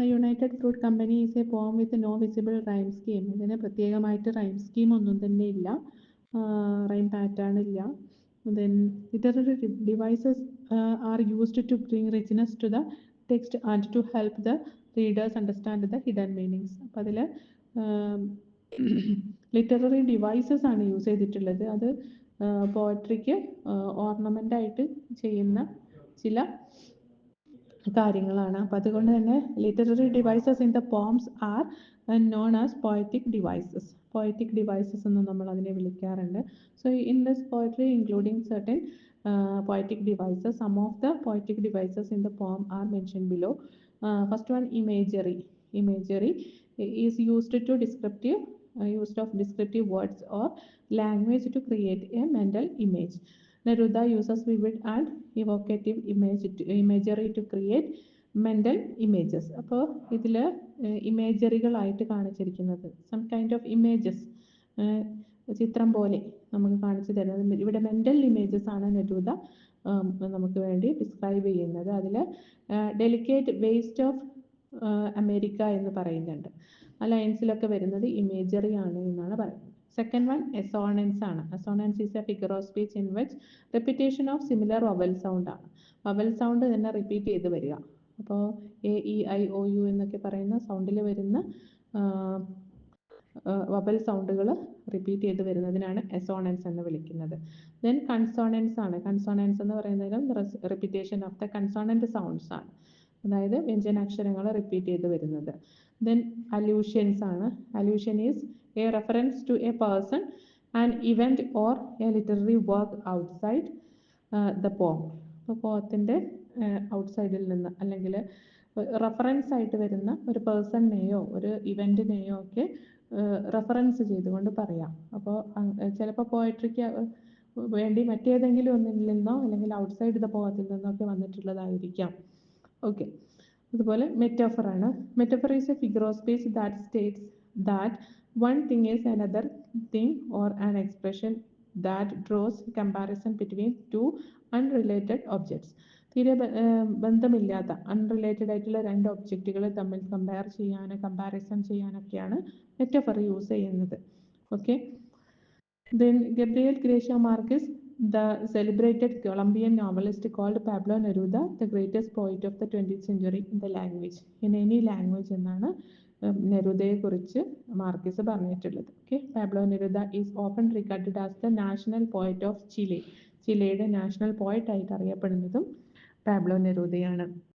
The United Fruit Company is a poem with no visible rhyme scheme. ഇതിന് പ്രത്യേകമായിട്ട് rhyme scheme ഒന്നും തന്നെ ഇല്ല. റൈം പാറ്റേൺ ഇല്ല. Then literary devices are used to bring richness to the text and to help the readers understand the hidden meanings. അപ്പം അതിൽ literary devices ആണ് use ചെയ്തിട്ടുള്ളത്. അത് പോയട്രിക്ക് ഓർണമെന്റ് ആയിട്ട് ചെയ്യുന്ന ചില കാര്യങ്ങളാണ് അപ്പം അതുകൊണ്ട് തന്നെ literary devices in the poems are known as poetic devices poetic devices എന്ന് നമ്മൾ അതിനെ വിളിക്കാറുണ്ട് so in this poetry including uh, devices some of the poetic devices in the poem are mentioned below uh, first one imagery imagery is used to descriptive uh, used of descriptive words or language to create a mental image Neruda uses vivid and evocative image to, imagery to create mental images അപ്പോൾ ഇതിൽ ഇമേജറികളായിട്ട് കാണിച്ചിരിക്കുന്നത്. Some kind of images ചിത്രം പോലെ നമുക്ക് കാണിച്ചു തരുന്നത്. ഇവിടെ mental images ആണ് നെരൂത നമുക്ക് വേണ്ടി ഡിസ്ക്രൈബ് ചെയ്യുന്നത്. അതിൽ ഡെലിക്കേറ്റ് വേസ്റ്റ് ഓഫ് അമേരിക്ക എന്ന് പറയുന്നുണ്ട്. ആ ലൈൻസിലൊക്കെ വരുന്നത് ഇമേജറി ആണ് എന്നാണ് പറയുന്നത്. എസോണൻസ് ആണ്. Assonance is a figure of speech in which repetition of similar vowel sound ആണ്. വവൽ സൗണ്ട് തന്നെ റിപ്പീറ്റ് ചെയ്ത് വരിക. അപ്പോൾ A E I O U എന്നൊക്കെ പറയുന്ന സൗണ്ടിൽ വരുന്ന വബൽ സൗണ്ടുകൾ റിപ്പീറ്റ് ചെയ്ത് വരുന്നതിനാണ് എസോണൻസ് എന്ന് വിളിക്കുന്നത്. ദെൻ കൺസോണൻസ് ആണ്. കൺസോണൻസ് എന്ന് പറയുന്നതിനും repetition of the consonant sounds ആണ്. അതായത് വ്യഞ്ജനാക്ഷരങ്ങൾ റിപ്പീറ്റ് ചെയ്ത് വരുന്നത്. ദെൻ അല്യൂഷ്യൻസ് ആണ്. Allusion is a reference to a person and event or a literary work outside the poem അപ്പോൾ പോത്തിന്റെ ഔട്ട്സൈഡിൽ നിന്ന് അല്ലെങ്കിൽ റെഫറൻസ് ആയിട്ട് വരുന്ന ഒരു പേഴ്സണിനെയോ ഒരു ഇവന്റിനെയോ ഒക്കെ റെഫറൻസ് ചെയ്തുകൊണ്ട് പറയാം. അപ്പോൾ ചിലപ്പോൾ പോയട്രിക്ക് വേണ്ടി മറ്റേതെങ്കിലും ഒന്നിൽ നിന്നോ അല്ലെങ്കിൽ ഔട്ട്സൈഡ് ദ പോകത്തിൽ നിന്നൊക്കെ വന്നിട്ടുള്ളതായിരിക്കാം. ഓക്കെ അതുപോലെ മെറ്റോഫറാണ് metaphor is a figure of speech that states that one thing is another thing or an expression that draws comparison between two unrelated objects. തീരെ ബന്ധമില്ലാത്ത അൺറിലേറ്റഡ് ആയിട്ടുള്ള രണ്ട് ഒബ്ജക്റ്റുകൾ തമ്മിൽ കമ്പയർ ചെയ്യാൻ കമ്പാരിസൺ ചെയ്യാനൊക്കെയാണ് മെറ്റഫർ യൂസ് ചെയ്യുന്നത്. Okay then Gabriel Garcia Marquez the celebrated Colombian novelist called Pablo Neruda the greatest poet of the twenty century in the language in any language എന്നാണ് നെരൂദയെ കുറിച്ച് മാർക്കിസ് പറഞ്ഞിട്ടുള്ളത്. Okay Pablo Neruda is open regarded as the national poet of Chile ചിലയുടെ national poet ആയിട്ട് അറിയപ്പെടുന്നതും Pablo നെരൂദയാണ്